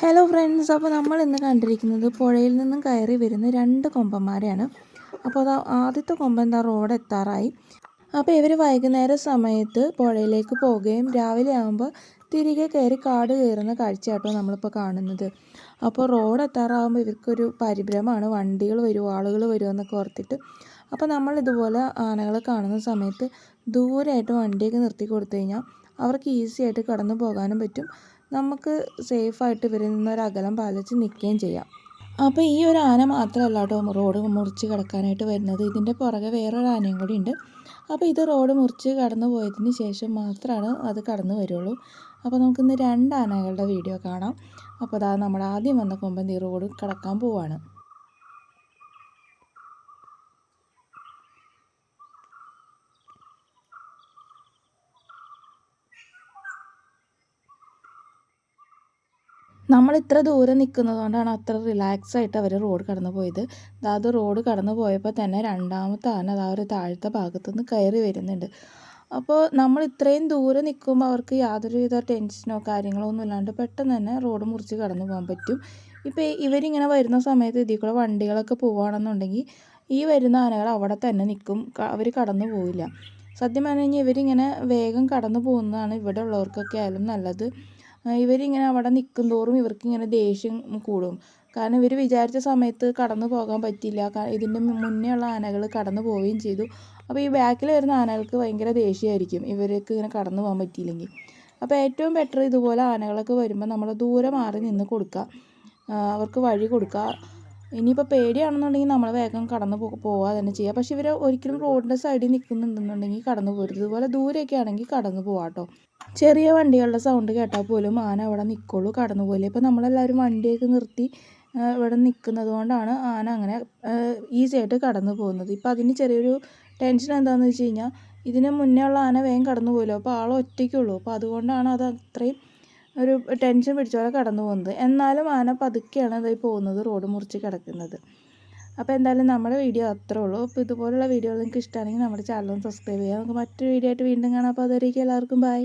Hello friends അപ്പോൾ നമ്മൾ ഇന്ന് കണ്ടിരിക്കുന്നത് പുഴയിൽ നിന്നും കയറി വരുന്ന രണ്ട് കൊമ്പന്മാരെയാണ്. അപ്പോൾ അത് ആദ്യത്തെ കൊമ്പൻ എന്താ റോഡ് എത്താറായി. അപ്പോൾ ഇവർ വൈകുന്നേര സമയത്ത് പുഴയിലേക്ക് പോവുകയും രാവിലെ ആകുമ്പോൾ തിരികെ കയറി കാട് കയറുന്ന കാഴ്ചയാട്ടോ നമ്മളിപ്പോൾ കാണുന്നത്. അപ്പോൾ റോഡ് എത്താറാകുമ്പോൾ ഇവർക്കൊരു പരിഭ്രമമാണ്. വണ്ടികൾ വരും ആളുകൾ വരുമെന്നൊക്കെ ഓർത്തിട്ട്. അപ്പോൾ നമ്മൾ ഇതുപോലെ ആനകളെ കാണുന്ന സമയത്ത് ദൂരമായിട്ട് വണ്ടിയൊക്കെ നിർത്തി കൊടുത്തു കഴിഞ്ഞാൽ അവർക്ക് ഈസി ആയിട്ട് കടന്നു പോകാനും പറ്റും. നമുക്ക് സേഫായിട്ട് ഇവരിൽ നിന്നൊരു അകലം പാലിച്ച് നിൽക്കുകയും ചെയ്യാം. അപ്പോൾ ഈ ഒരു ആന മാത്രമല്ല കേട്ടോ റോഡ് മുറിച്ച് കിടക്കാനായിട്ട് വരുന്നത്. ഇതിന്റെ പുറകെ വേറൊരു ആനയും കൂടി ഉണ്ട്. അപ്പോൾ ഇത് റോഡ് മുറിച്ച് കടന്നു പോയതിന് ശേഷം മാത്രമാണ് അത് കടന്നു വരുള്ളൂ. അപ്പോൾ നമുക്കിന്ന് രണ്ട് ആനകളുടെ വീഡിയോ കാണാം. അപ്പോൾ അതാ നമ്മൾ ആദ്യം വന്ന കൊമ്പൻ ഈ റോഡ് കടക്കാൻ പോവാണ്. നമ്മൾ ഇത്ര ദൂരെ നിൽക്കുന്നത് കൊണ്ടാണ് അത്ര റിലാക്സ് ആയിട്ട് അവർ റോഡ് കടന്നു പോയത്. അത് റോഡ് കടന്നു പോയപ്പോൾ തന്നെ രണ്ടാമത്തെ ആന അതാ ഒരു താഴത്തെ ഭാഗത്തു നിന്ന് കയറി വരുന്നുണ്ട്. അപ്പോൾ നമ്മൾ ഇത്രയും ദൂരെ നിൽക്കുമ്പോൾ അവർക്ക് യാതൊരുവിധ ടെൻഷനോ കാര്യങ്ങളോ ഒന്നും ഇല്ലാണ്ട് പെട്ടെന്ന് തന്നെ റോഡ് മുറിച്ച് കടന്നു പോകാൻ പറ്റും. ഇപ്പോൾ ഇവരിങ്ങനെ വരുന്ന സമയത്ത് ഇതിൽ കൂടെ വണ്ടികളൊക്കെ പോവുകയാണെന്നുണ്ടെങ്കിൽ ഈ വരുന്ന ആനകൾ അവിടെ തന്നെ നിൽക്കും. അവർ കടന്നു പോവില്ല. സത്യം പറഞ്ഞു കഴിഞ്ഞാൽ ഇവരിങ്ങനെ വേഗം കടന്നു പോകുന്നതാണ് ഇവിടെ ഉള്ളവർക്കൊക്കെ ആയാലും നല്ലത്. ഇവരിങ്ങനെ അവിടെ നിൽക്കും തോറും ഇവർക്കിങ്ങനെ ദേഷ്യം കൂടും. കാരണം ഇവർ വിചാരിച്ച സമയത്ത് കടന്നു പോകാൻ പറ്റില്ല ഇതിന്റെ മുന്നേ ഉള്ള ആനകൾ കടന്നു പോവുകയും ചെയ്തു. അപ്പോൾ ഈ ബാക്കിൽ വരുന്ന ആനകൾക്ക് ഭയങ്കര ദേഷ്യമായിരിക്കും ഇവർക്ക് ഇങ്ങനെ കടന്നു പോകാൻ പറ്റിയില്ലെങ്കിൽ അപ്പോൾ ഏറ്റവും ബെറ്റർ ഇതുപോലെ ആനകളൊക്കെ വരുമ്പോൾ നമ്മൾ ദൂരെ മാറി നിന്ന് കൊടുക്കുക അവർക്ക് വഴി കൊടുക്കുക ഇനിയിപ്പോൾ പേടിയാണെന്നുണ്ടെങ്കിൽ നമ്മൾ വേഗം കടന്നു പോവുക തന്നെ ചെയ്യുക പക്ഷേ ഇവർ ഒരിക്കലും റോഡിന്റെ സൈഡിൽ നിൽക്കുന്നുണ്ടെന്നുണ്ടെങ്കിൽ കടന്നു പോരുത്. ഇതുപോലെ ദൂരെയൊക്കെ ആണെങ്കിൽ കടന്നു പോവാട്ടോ ചെറിയ വണ്ടികളുടെ സൗണ്ട് കേട്ടാൽ പോലും ആന അവിടെ നിൽക്കുള്ളൂ കടന്നു പോലെ ഇപ്പോൾ നമ്മളെല്ലാവരും വണ്ടിയൊക്കെ നിർത്തി ഇവിടെ നിൽക്കുന്നത് കൊണ്ടാണ് ആന അങ്ങനെ ഈസി ആയിട്ട് കടന്നു പോകുന്നത്. ഇപ്പോൾ അതിന് ചെറിയൊരു ടെൻഷൻ എന്താണെന്ന് വെച്ച് കഴിഞ്ഞാൽ ഇതിന് മുന്നേ ഉള്ള ആന വേഗം കടന്നു പോയല്ലോ അപ്പോൾ ആൾ ഒറ്റയ്ക്കുള്ളൂ. അപ്പോൾ അതുകൊണ്ടാണ് അത് അത്രയും ഒരു ടെൻഷൻ പിടിച്ച പോലെ കടന്നു പോകുന്നത്. എന്നാലും ആന പതുക്കെയാണ് അതായി പോകുന്നത് റോഡ് മുറിച്ച് കിടക്കുന്നത്. അപ്പോൾ എന്തായാലും നമ്മുടെ വീഡിയോ അത്രേ ഉള്ളൂ. അപ്പോൾ ഇതുപോലുള്ള വീഡിയോ നിങ്ങൾക്ക് ഇഷ്ടമാണെങ്കിൽ നമ്മുടെ ചാനൽ സബ്സ്ക്രൈബ് ചെയ്യുക നമുക്ക് മറ്റൊരു വീഡിയോ ആയിട്ട് വീണ്ടും കാണാം. അപ്പോൾ അതുവരേക്കും എല്ലാവർക്കും ബൈ